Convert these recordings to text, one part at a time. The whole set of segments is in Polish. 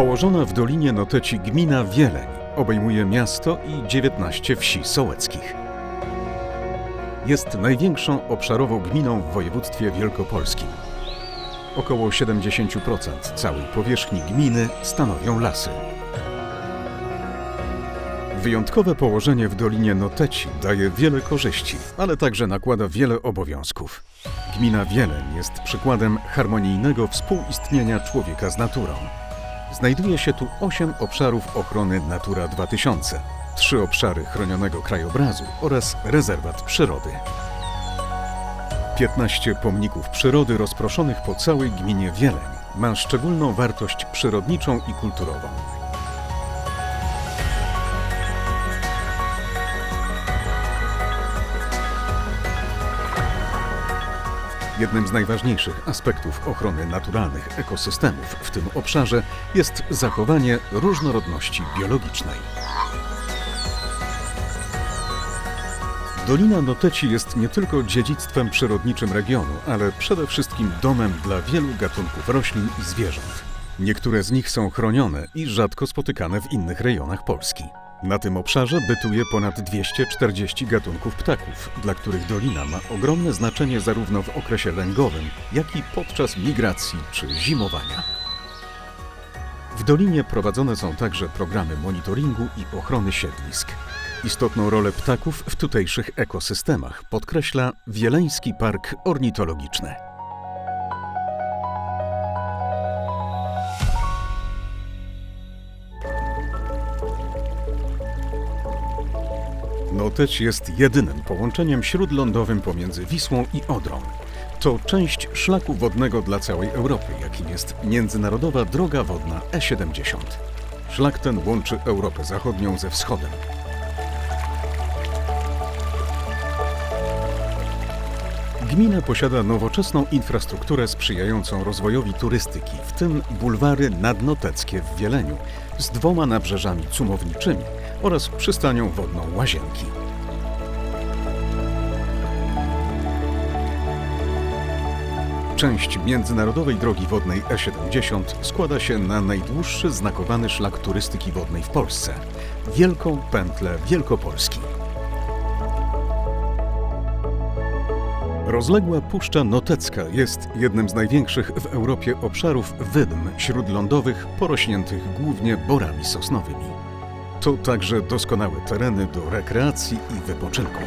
Położona w Dolinie Noteci gmina Wieleń obejmuje miasto i 19 wsi sołeckich. Jest największą obszarową gminą w województwie wielkopolskim. Około 70% całej powierzchni gminy stanowią lasy. Wyjątkowe położenie w Dolinie Noteci daje wiele korzyści, ale także nakłada wiele obowiązków. Gmina Wieleń jest przykładem harmonijnego współistnienia człowieka z naturą. Znajduje się tu osiem obszarów ochrony Natura 2000, trzy obszary chronionego krajobrazu oraz rezerwat przyrody. 15 pomników przyrody rozproszonych po całej gminie Wieleń ma szczególną wartość przyrodniczą i kulturową. Jednym z najważniejszych aspektów ochrony naturalnych ekosystemów w tym obszarze jest zachowanie różnorodności biologicznej. Dolina Noteci jest nie tylko dziedzictwem przyrodniczym regionu, ale przede wszystkim domem dla wielu gatunków roślin i zwierząt. Niektóre z nich są chronione i rzadko spotykane w innych rejonach Polski. Na tym obszarze bytuje ponad 240 gatunków ptaków, dla których dolina ma ogromne znaczenie zarówno w okresie lęgowym, jak i podczas migracji czy zimowania. W dolinie prowadzone są także programy monitoringu i ochrony siedlisk. Istotną rolę ptaków w tutejszych ekosystemach podkreśla Wieleński Park Ornitologiczny. Noteć jest jedynym połączeniem śródlądowym pomiędzy Wisłą i Odrą. To część szlaku wodnego dla całej Europy, jakim jest Międzynarodowa Droga Wodna E70. Szlak ten łączy Europę Zachodnią ze Wschodem. Gmina posiada nowoczesną infrastrukturę sprzyjającą rozwojowi turystyki, w tym bulwary nadnoteckie w Wieleniu z dwoma nabrzeżami cumowniczymi oraz przystanią wodną Łazienki. Część międzynarodowej drogi wodnej E70 składa się na najdłuższy znakowany szlak turystyki wodnej w Polsce Wielką Pętlę Wielkopolski. Rozległa Puszcza Notecka jest jednym z największych w Europie obszarów wydm śródlądowych porośniętych głównie borami sosnowymi. To także doskonałe tereny do rekreacji i wypoczynku.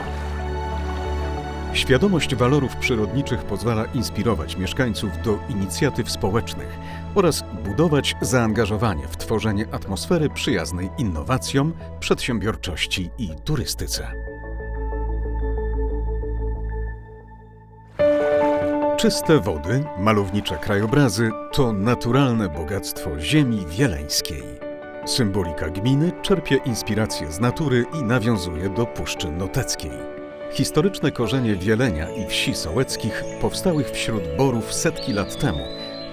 Świadomość walorów przyrodniczych pozwala inspirować mieszkańców do inicjatyw społecznych oraz budować zaangażowanie w tworzenie atmosfery przyjaznej innowacjom, przedsiębiorczości i turystyce. Czyste wody, malownicze krajobrazy to naturalne bogactwo ziemi wieleńskiej. Symbolika gminy czerpie inspiracje z natury i nawiązuje do Puszczy Noteckiej. Historyczne korzenie Wielenia i wsi sołeckich, powstałych wśród borów setki lat temu,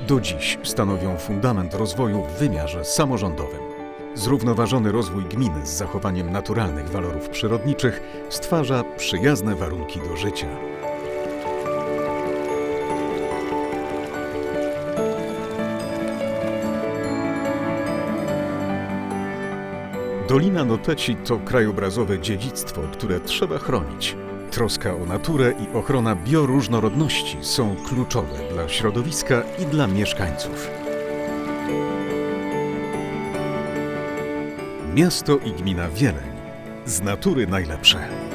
do dziś stanowią fundament rozwoju w wymiarze samorządowym. Zrównoważony rozwój gminy z zachowaniem naturalnych walorów przyrodniczych stwarza przyjazne warunki do życia. Dolina Noteci to krajobrazowe dziedzictwo, które trzeba chronić. Troska o naturę i ochrona bioróżnorodności są kluczowe dla środowiska i dla mieszkańców. Miasto i gmina Wieleń. Z natury najlepsze.